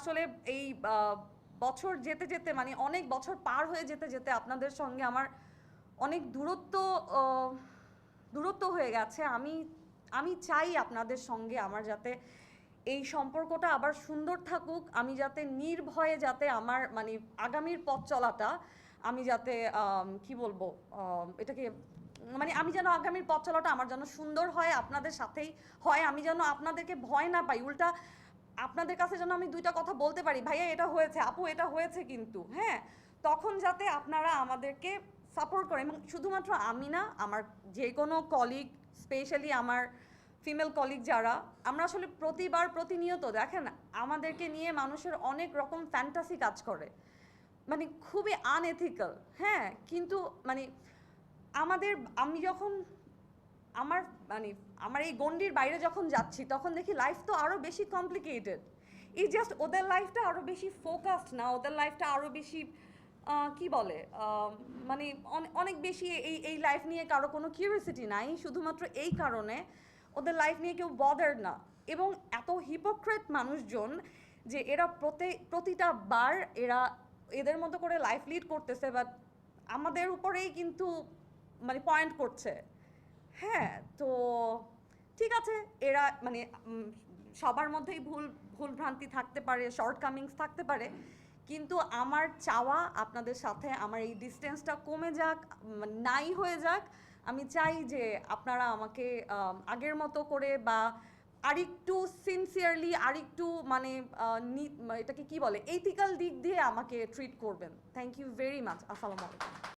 আসলে এই বছর যেতে যেতে মানে অনেক বছর পার হয়ে যেতে যেতে আপনাদের সঙ্গে আমার অনেক দূরত্ব দূরত্ব হয়ে গেছে। আমি আমি চাই আপনাদের সঙ্গে আমার যাতে এই সম্পর্কটা আবার সুন্দর থাকুক। আমি যাতে নির্ভয়ে যাতে আমার মানে আগামীর পথ চলাটা, আমি যাতে কি বলব এটাকে মানে আমি যেন আগামীর পথ চলাটা আমার যেন সুন্দর হয়, আপনাদের সাথেই হয়। আমি যেন আপনাদেরকে ভয় না পাই। উল্টা আপনাদের কাছে যেন আমি দুইটা কথা বলতে পারি। ভাইয়া, এটা হয়েছে। আপু, এটা হয়েছে কিন্তু। হ্যাঁ? তখন যাতে আপনারা আমাদেরকে সাপোর্ট করেন। এবং শুধুমাত্র আমি না, আমার যে কোনো কলিগ স্পেশালি আমার ফিমেল কলিগ যারা, আমরা আসলে প্রতিবার প্রতিনিয়ত দেখেন, আমাদেরকে নিয়ে মানুষের অনেক রকম ফ্যান্টাসি কাজ করে। মানে খুবই আনএথিক্যাল হ্যাঁ? কিন্তু মানে আমাদের, আমি যখন আমার মানে আমার এই গণ্ডির বাইরে যখন যাচ্ছি, তখন দেখি লাইফ তো আরও বেশি কমপ্লিকেটেড এই জাস্ট ওদের লাইফটা আরও বেশি ফোকাসড না, ওদের লাইফটা আরও বেশি কি বলে মানে অনেক বেশি এই এই লাইফ নিয়ে কারও কোনো কিউরিয়াসিটি নাই, শুধুমাত্র এই কারণে ওদের লাইফ নিয়ে কেউ বদার না। এবং এত হিপোক্রেট মানুষজন যে এরা প্রতি, প্রতিটা বার এরা এদের মতো করে লাইফ লিড করতেছে বাট আমাদের উপরেই কিন্তু মানে পয়েন্ট করছে। হ্যাঁ তো ঠিক আছে, এরা মানে সবার মধ্যেই ভুল ভুল ভ্রান্তি থাকতে পারে শর্টকামিংস থাকতে পারে, কিন্তু আমার চাওয়া আপনাদের সাথে, আমার এই ডিস্টেন্সটা কমে যাক নাই হয়ে যাক, আমি চাই যে আপনারা আমাকে আগের মতো করে বা আরেকটু সিনসিয়ারলি আরেকটু মানে এটাকে কি বলে এইথিক্যাল দিক দিয়ে আমাকে ট্রিট করবেন। থ্যাংক ইউ ভেরি মাচ আসসালামু আলাইকুম।